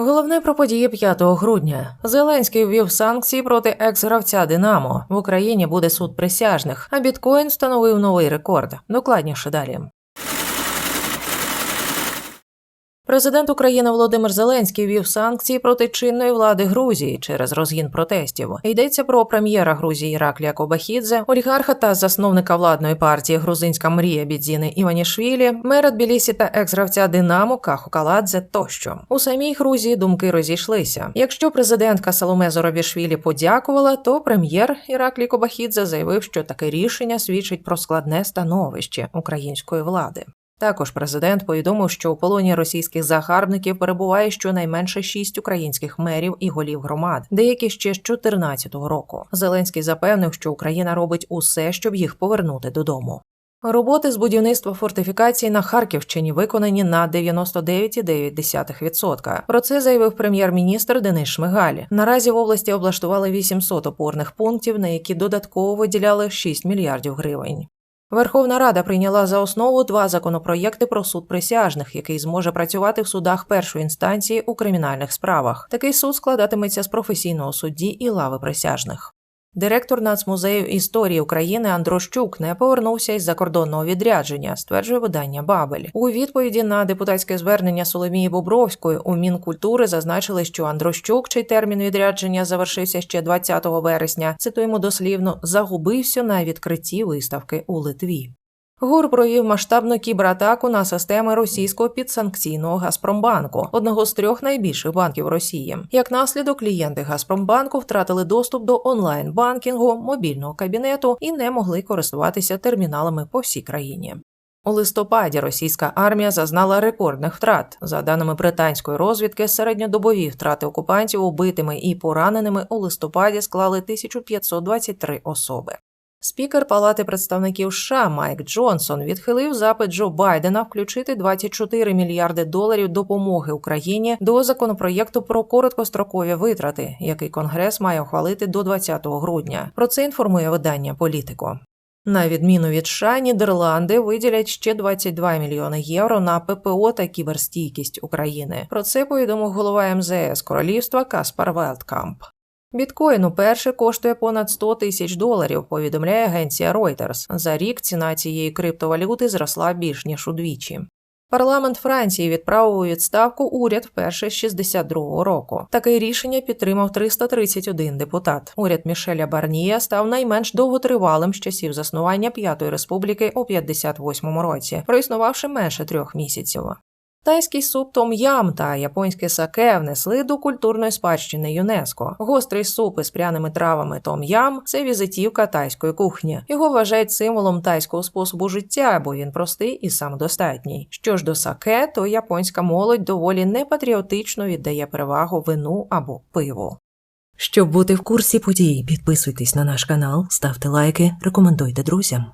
Головне про події 5 грудня. Зеленський ввів санкції проти екс-гравця Динамо. В Україні буде суд присяжних, а біткоін встановив новий рекорд. Докладніше далі. Президент України Володимир Зеленський ввів санкції проти чинної влади Грузії через розгін протестів. Йдеться про прем'єра Грузії Іраклія Кобахідзе, олігарха та засновника владної партії Грузинська мрія Бідзіни Іванішвілі, мера Тбілісі та екс-гравця Динамо Каху Каладзе тощо. У самій Грузії думки розійшлися. Якщо президентка Саломе Зоровішвілі подякувала, то прем'єр Іраклій Кобахідзе заявив, що таке рішення свідчить про складне становище української влади. Також президент повідомив, що у полоні російських загарбників перебуває щонайменше шість українських мерів і голів громад, деякі ще з 2014 року. Зеленський запевнив, що Україна робить усе, щоб їх повернути додому. Роботи з будівництва фортифікацій на Харківщині виконані на 99,9%. Про це заявив прем'єр-міністр Денис Шмигаль. Наразі в області облаштували 800 опорних пунктів, на які додатково виділяли 6 мільярдів гривень. Верховна Рада прийняла за основу два законопроєкти про суд присяжних, який зможе працювати в судах першої інстанції у кримінальних справах. Такий суд складатиметься з професійного судді і лави присяжних. Директор Нацмузею історії України Андрощук не повернувся із закордонного відрядження, стверджує видання Бабель. У відповіді на депутатське звернення Соломії Бобровської у Мінкультури зазначили, що Андрощук, чий термін відрядження завершився ще 20 вересня, цитуємо дослівно, загубився на відкритті виставки у Литві. ГУР провів масштабну кібератаку на системи російського підсанкційного Газпромбанку, одного з трьох найбільших банків Росії. Як наслідок, клієнти Газпромбанку втратили доступ до онлайн-банкінгу, мобільного кабінету і не могли користуватися терміналами по всій країні. У листопаді російська армія зазнала рекордних втрат. За даними британської розвідки, середньодобові втрати окупантів убитими і пораненими у листопаді склали 1523 особи. Спікер Палати представників США Майк Джонсон відхилив запит Джо Байдена включити 24 мільярди доларів допомоги Україні до законопроєкту про короткострокові витрати, який Конгрес має ухвалити до 20 грудня. Про це інформує видання Політико. На відміну від США, Нідерланди виділять ще 22 мільйони євро на ППО та кіберстійкість України. Про це повідомив голова МЗС Королівства Каспар Велткамп. Біткоін уперше коштує понад 100 тисяч доларів, повідомляє агенція Reuters. За рік ціна цієї криптовалюти зросла більш ніж удвічі. Парламент Франції відправив у відставку уряд вперше з 62-го року. Таке рішення підтримав 331 депутат. Уряд Мішеля Барнія став найменш довготривалим з часів заснування П'ятої республіки у 58-му році, проіснувавши менше трьох місяців. Тайський суп Том Ям та японське саке внесли до культурної спадщини ЮНЕСКО. Гострий суп із пряними травами Том Ям це візитівка тайської кухні. Його вважають символом тайського способу життя, бо він простий і самодостатній. Що ж до саке, то японська молодь доволі непатріотично віддає перевагу вину або пиву. Щоб бути в курсі подій, підписуйтесь на наш канал, ставте лайки, рекомендуйте друзям.